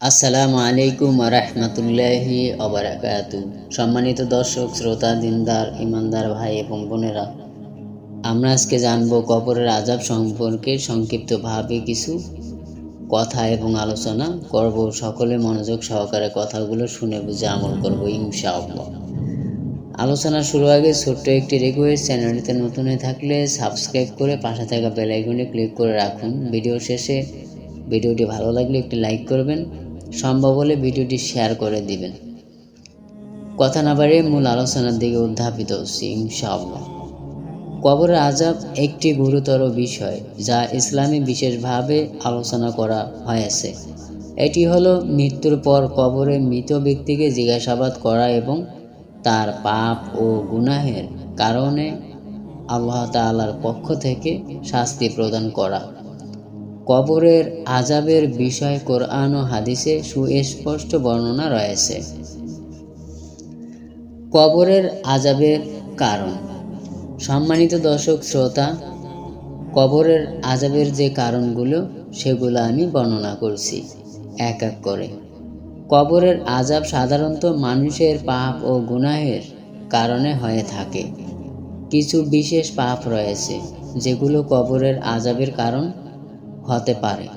আসসালামু আলাইকুম রহমতুল্লাহি অবরাকাত সম্মানিত দর্শক, শ্রোতা, দিনদার, ইমানদার ভাই এবং বোনেরা, আমরা আজকে জানব কবরের আজাব সম্পর্কে সংক্ষিপ্তভাবে কিছু কথা এবং আলোচনা করব। সকলে মনোযোগ সহকারে কথাগুলো শুনে বুঝে আমল করব ইনশাআল্লাহ। আলোচনা শুরু আগে ছোট্ট একটি রিকোয়েস্ট চ্যানেলটিতে নতুন হয়ে থাকলে সাবস্ক্রাইব করে পাশে থাকা বেল আইকনে ক্লিক করে রাখুন। ভিডিও শেষে ভিডিওটি ভালো লাগলে একটি লাইক করবেন। সম্ভব হলে ভিডিওটি শেয়ার করে দিবেন। কথা না বাড়িয়ে মূল আলোচনার দিকে উদ্ধাপিত হচ্ছি, ইনশাআল্লাহ। কবরের আজাব একটি গুরুতর বিষয় যা ইসলামে বিশেষভাবে আলোচনা করা হয়েছে। এটি হলো মৃত্যুর পর কবরে মৃত ব্যক্তিকে জিজ্ঞাসাবাদ করা এবং তার পাপ ও গুনাহের কারণে আল্লাহ তাআলার পক্ষ থেকে শাস্তি প্রদান করা। কবরের আজাবের বিষয় কোরআন ও হাদিসে সুস্পষ্ট বর্ণনা রয়েছে। কবরের আজাবের কারণ। সম্মানিত দর্শক, শ্রোতা, কবরের আজাবের যে কারণগুলো, সেগুলো আমি বর্ণনা করছি। এক এক করে। কবরের আজাব সাধারণত মানুষের পাপ ও গুনাহের কারণে হয়ে থাকে। কিছু বিশেষ পাপ রয়েছে, যেগুলো কবরের আজাবের কারণ হতে পারে।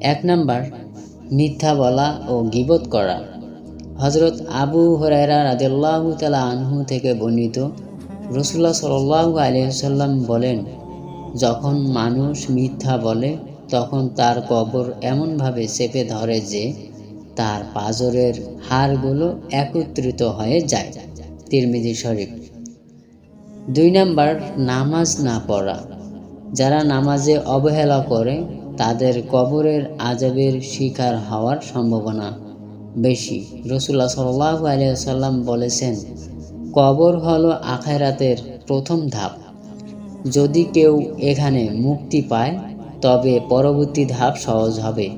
এক নাম্বার, মিথ্যা বলা ও গিবত করা। হজরত আবু হরাইরা রাদিল্লাহ তালা আনহু থেকে বর্ণিত রসুল্লাহ সাল্লাহ আলিয়াল্লাম বলেন, যখন মানুষ মিথ্যা বলে, তখন তার কবর এমনভাবে চেপে ধরে যে তার পাজরের হাড়গুলো একত্রিত হয়ে যায়। তিরমিজি শরীফ। দুই নাম্বার, নামাজ না পড়া। যারা নামাজে অবহেলা করে, তাদের কবরের আজাবের শিকার হওয়ার সম্ভাবনা বেশি। রসুল্লাহ সাল্লাহ আলিয়াল্লাম বলেছেন, কবর হলো আখেরাতের প্রথম ধাপ। যদি কেউ এখানে মুক্তি পায়, তবে পরবর্তী ধাপ সহজ হবে।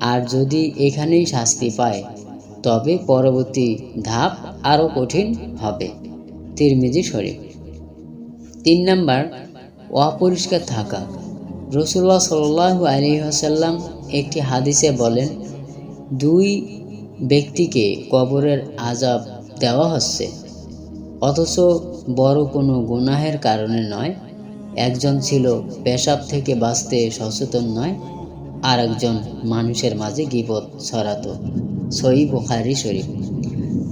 আর যদি এখানেই শাস্তি পায়, তবে পরবর্তী ধাপ আরও কঠিন হবে। তিরমিজি শরীফ। তিন নাম্বার অপরিষ্কার থাকা। রসুল্লাহ সাল্লু আলী আসাল্লাম একটি হাদিসে বলেন, দুই ব্যক্তিকে কবরের আজাব দেওয়া হচ্ছে, অথচ বড় কোনো গুনাহের কারণে নয়। একজন ছিল পেশাব থেকে বাঁচতে সচেতন নয় আর একজন মানুষের মাঝে গিবত ছড়াত। সই বুখারি শরীফ।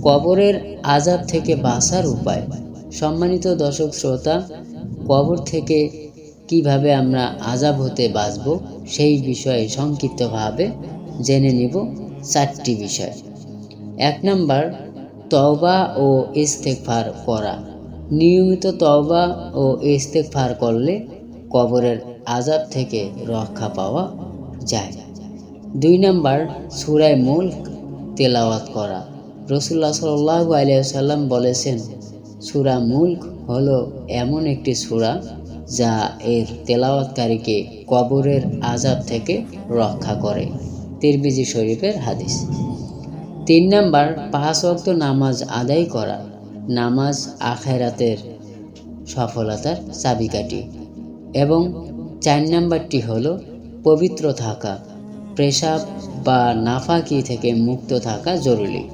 কবরের আজাব থেকে বাঁচার উপায়। সম্মানিত দর্শক, শ্রোতা কবর থেকে কীভাবে আমরা আজাব হতে বাঁচব সেই বিষয়ে সংক্ষিপ্তভাবে জেনে নিব চারটি বিষয়। এক নম্বর, তওবা ও ইস্তেকফার করা নিয়মিত তওবা ও ইস্তেকফার করলে কবরের আজাব থেকে রক্ষা পাওয়া যায়। দুই নম্বর, সুরায় মুল্ক তেলাওয়াত করা। রসুল্লাহ সাল্লাহ আলিয়াল্লাম বলেছেন, সুরা মুল্ক হলো এমন একটি সুরা যা এর তেলাওয়াতকারীকে কবরের আজাব থেকে রক্ষা করে। তিরবিজি শরীফের হাদিস। তিন নাম্বার, পাঁচ অক্ত নামাজ আদায় করা। নামাজ আখেরাতের সফলতার চাবিকাঠি। এবং চার নাম্বারটি হল পবিত্র থাকা। পেশাব বা নাফাকি থেকে মুক্ত থাকা জরুরি।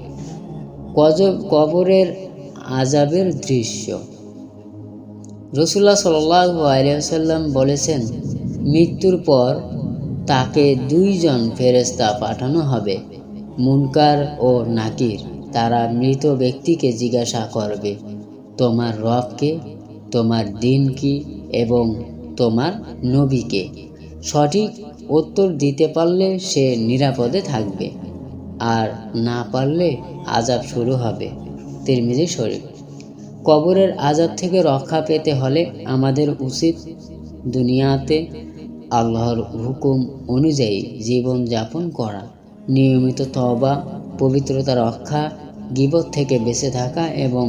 কজ, কবরের আজাবের দৃশ্য। রসুল্লাহ সাল্লাম বলেছেন, মৃত্যুর পর তাকে দুইজন ফেরেস্তা পাঠানো হবে, মুনকার ও নাকির। তারা মৃত ব্যক্তিকে জিজ্ঞাসা করবে, তোমার রবকে তোমার দিন কি? এবং তোমার নবীকে সঠিক উত্তর দিতে পারলে সে নিরাপদে থাকবে, আর না পারলে আজাব শুরু হবে। তিরমিজি শরীফ। কবরের আজাব থেকে রক্ষা পেতে হলে আমাদের উচিত দুনিয়াতে আল্লাহর হুকুম অনুযায়ী জীবন যাপন করা। নিয়মিত তবা পবিত্রতা রক্ষা, গিবত থেকে বেঁচে থাকা এবং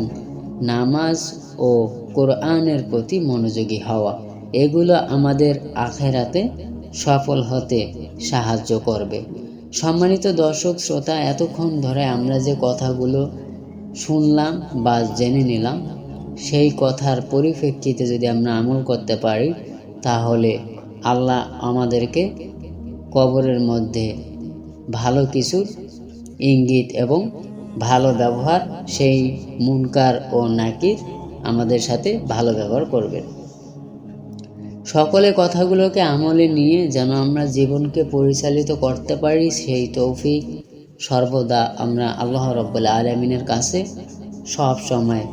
নামাজ ও কোরআনের প্রতি মনোযোগী হওয়া, এগুলো আমাদের আখেরাতে সফল হতে সাহায্য করবে। সম্মানিত দর্শক, শ্রোতা, এতক্ষণ ধরে আমরা যে কথাগুলো শুনলাম বা জেনে নিলাম, সেই কথার পরিপ্রেক্ষিতে যদি আমরা আমল করতে পারি, তাহলে আল্লাহ আমাদেরকে কবরের মধ্যে ভালো কিছু ইঙ্গিত এবং ভালো ব্যবহার, সেই মুনকার ও নাকির আমাদের সাথে ভালো ব্যবহার করবেন সকলে কথাগুলোকে আমলে নিয়ে যেন আমরা জীবনকে পরিচালিত করতে পারি, সেই তৌফিক সর্বদা আমরা আল্লাহ রব্বুল আলমিনের কাছে সব সময়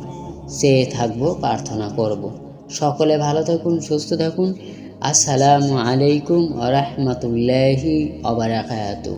চেয়ে থাকব, প্রার্থনা করব। সকলে ভালো থাকুন, সুস্থ থাকুন আসসালামু আলাইকুম আ রহমতুল্লাহি অবরাকাতু